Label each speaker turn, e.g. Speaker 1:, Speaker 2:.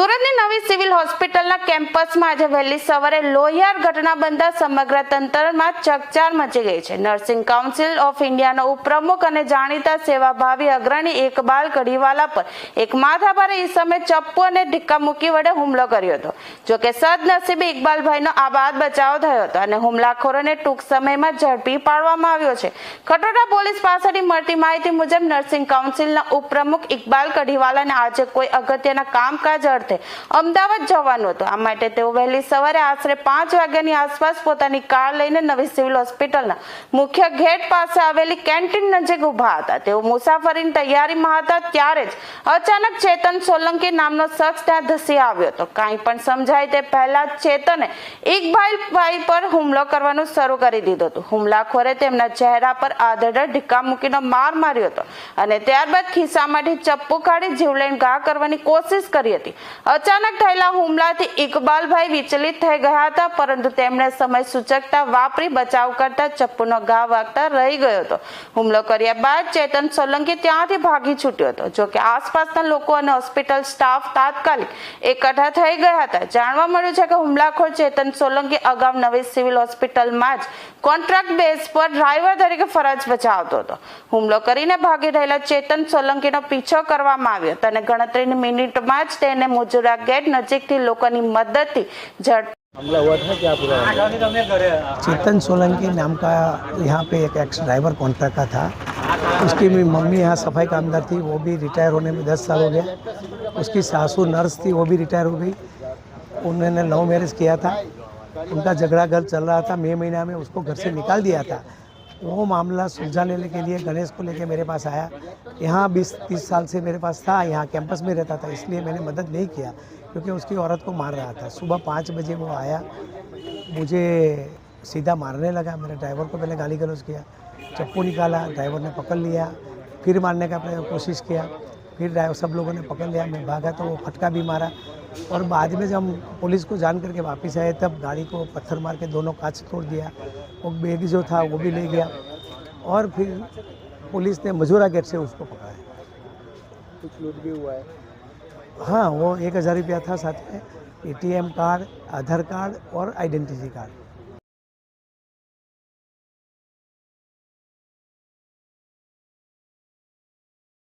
Speaker 1: સુરતની નવી સિવિલ હોસ્પિટલના કેમ્પસમાં આજે વહેલી સવારે લોહિયાર ઘટના બનતા સમગ્ર તંત્રમાં ચકચાર મચી ગઈ છે. નર્સિંગ કાઉન્સિલ ઓફ ઇન્ડિયાના ઉપપ્રમુખ અને જાણીતા સેવાભાવી અગ્રણી એકબાલ કડીવાલા પર એક માથાભારે ઈસમે ચપ્પુ અને ઢીક્કા મૂકી વડે હુમલો કર્યો હતો. જો કે સદનસીબે ઇકબાલભાઈનો આબાદ બચાવ થયો હતો અને હુમલાખોરોને ટૂંક સમયમાં ઝડપી પાડવામાં આવ્યો છે. કટોડા પોલીસ પાસેથી મળતી માહિતી મુજબ નર્સિંગ કાઉન્સિલના ઉપપ્રમુખ ઇકબાલ કઢીવાલાને આજે કોઈ અગત્યના કામકાજ અર્થે અમદાવાદ જવાનું હતું. આ માટે તેઓ વહેલી સવારે આશરે પાંચ વાગ્યાની આસપાસ પોતાની કાર લઈને નવી સિવિલ હોસ્પિટલના મુખ્ય ગેટ પાસે આવેલી કેન્ટીન નજીક ઊભા હતા. તેઓ મુસાફરીની તૈયારીમાં હતા ત્યારે જ અચાનક ચેતન સોલંકી નામનો શખ્સ ત્યાં ધસી આવ્યો હતો. કાંઈ પણ સમજાય તે પહેલા ચેતને ઇકબાલ ભાઈ પર હુમલો કરવાનું શરૂ કરી દીધું હતું. હુમલાખોરે તેમના ચહેરા પર આધેડર ઢીકા મૂકીનો માર માર્યો હતો અને ત્યારબાદ ખિસ્સામાંથી ચપ્પુ કાઢી જીવલેણ ઘા કરવાની કોશિશ કરી હતી. અચાનક થયેલા હુમલાથી ઇકબાલભાઈ વિચલિત થઈ ગયા હતા, પરંતુ તેમણે સમય સૂચકતા વાપરી બચાવ કરતા ચપ્પુનો ઘા વાગતા રહી ગયો હતો. હુમલો કર્યા બાદ ચેતન સોલંકી ત્યાંથી ભાગી છૂટ્યો હતો. જોકે આસપાસના લોકો અને હોસ્પિટલ સ્ટાફ તાત્કાલિક એકઠા થઈ ગયા હતા. જાણવા મળ્યું છે કે હુમલાખોર ચેતન સોલંકી અગાઉ નવી સિવિલ હોસ્પિટલમાં જ કોન્ટ્રાક્ટ બેઝ પર ડ્રાઈવર તરીકે ફરજ બજાવતો હતો. હુમલો કરીને ભાગી રહેલા ચેતન સોલંકીનો પીછો કરવામાં આવ્યો અને ગણતરીની મિનિટમાં જ તેને મુજુરા ગેટ નજીકથી લોકોની મદદથી ઝડપ
Speaker 2: हमला हुआ था क्या पूरा
Speaker 3: चेतन सोलंकी नाम का यहाँ पे एक एक्स ड्राइवर कॉन्ट्रैक्ट का था उसकी भी मम्मी यहाँ सफाई कामदार थी वो भी रिटायर होने में दस साल हो गया उसकी सासू नर्स थी वो भी रिटायर हो गई उन्होंने लव मैरिज किया था उनका झगड़ा घर चल रहा था मई महीना में उसको घर से निकाल दिया था वो मामला सुलझा लेने के लिए गणेश को लेके मेरे पास आया। यहाँ बीस, तीस साल से मेरे पास था, यहाँ कैंपस में रहता था, इसलिए मैंने मदद नहीं किया, क्योंकि उसकी औरत को मार रहा था। सुबह पाँच बजे वो आया, मुझे सीधा मारने लगा। मेरे ड्राइवर को पहले गाली गलौज किया, चप्पू निकाला, ड्राइवर ने पकड़ लिया, फिर मारने का कोशिश किया। फिर ड्राइवर सब लोगों ने पकड़ लिया मैं भागा तो वो फटका भी मारा। और बाद में जब हम पुलिस को जान करके वापस आए तब गाड़ी को पत्थर मार के दोनों कांच तोड़ दिया। वो बैग जो था वो भी ले गया। और फिर पुलिस ने मजूरा गेट से उसको पकड़ा।
Speaker 2: कुछ लूट भी हुआ है।
Speaker 3: हाँ वो एक हज़ार रुपया था साथ में। एटीएम कार्ड आधार कार्ड और आइडेंटिटी कार्ड।